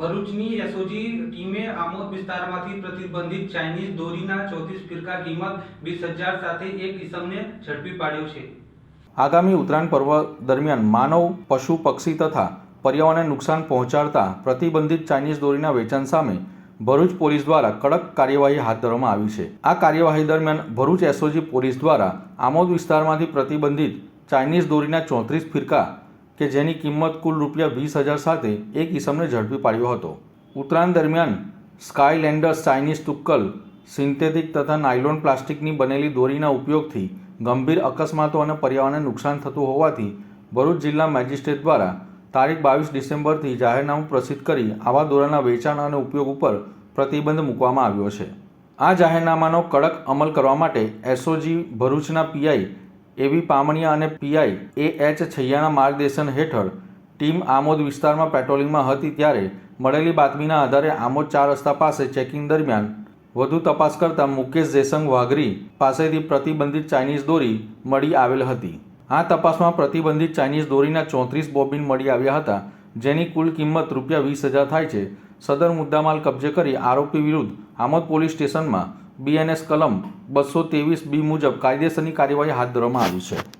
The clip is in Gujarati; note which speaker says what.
Speaker 1: ભરૂચની એસઓજી ટીમે આમોદ વિસ્તારમાંથી પ્રતિબંધિત ચાઇનીઝ દોરીના ચોત્રીસ ફિરકા કિંમત વીસ હજાર સાથે એક ઇસમને ઝડપી પાડ્યો છે.
Speaker 2: આગામી ઉત્તરાયણ પર્વ દરમિયાન માનવ, પશુ, પક્ષી તથા પર્યાવરણને નુકસાન પહોંચાડતા પ્રતિબંધિત ચાઇનીઝ દોરીના વેચાણ સામે ભરૂચ પોલીસ દ્વારા કડક કાર્યવાહી હાથ ધરવામાં આવી છે. આ કાર્યવાહી દરમિયાન ભરૂચ એસઓજી પોલીસ દ્વારા આમોદ વિસ્તારમાંથી પ્રતિબંધિત ચાઇનીઝ દોરીના ચોત્રીસ ફિરકા કે જેની કિંમત કુલ રૂપિયા વીસ હજાર સાથે એક ઇસમને ઝડપી પાડ્યો હતો. ઉત્તરાયણ દરમિયાન સ્કાયલેન્ડર્સ ચાઇનીઝ તુક્કલ, સિન્થેટિક તથા નાયલોન પ્લાસ્ટિકની બનેલી દોરીના ઉપયોગથી ગંભીર અકસ્માતો અને પર્યાવરણને નુકસાન થતું હોવાથી ભરૂચ જિલ્લા મેજિસ્ટ્રેટ દ્વારા તારીખ બાવીસ ડિસેમ્બરથી જાહેરનામું પ્રસિદ્ધ કરી આવા દોરાના વેચાણ અને ઉપયોગ ઉપર પ્રતિબંધ મૂકવામાં આવ્યો છે. આ જાહેરનામાનો કડક અમલ કરવા માટે એસઓજી ભરૂચના પીઆઈ એવી પામણિયા અને પીઆઈ એ એચ છૈયાના માર્ગદર્શન હેઠળ ટીમ આમોદ વિસ્તારમાં પેટ્રોલિંગમાં હતી ત્યારે મળેલી બાતમીના આધારે આમોદ ચાર રસ્તા પાસે ચેકિંગ દરમિયાન વધુ તપાસ કરતા મુકેશ જયસંગ વાઘરી પાસેથી પ્રતિબંધિત ચાઇનીઝ દોરી મળી આવેલ હતી. આ તપાસમાં પ્રતિબંધિત ચાઇનીઝ દોરીના ચોત્રીસ બોબિન મળી આવ્યા હતા, જેની કુલ કિંમત રૂપિયા વીસ હજાર થાય છે. સદર મુદ્દામાલ કબજે કરી આરોપી વિરુદ્ધ આમોદ પોલીસ સ્ટેશનમાં બીએનએસ કલમ બસો ત્રેવીસ બી મુજબ કાયદેસરની કાર્યવાહી હાથ ધરવામાં આવી છે.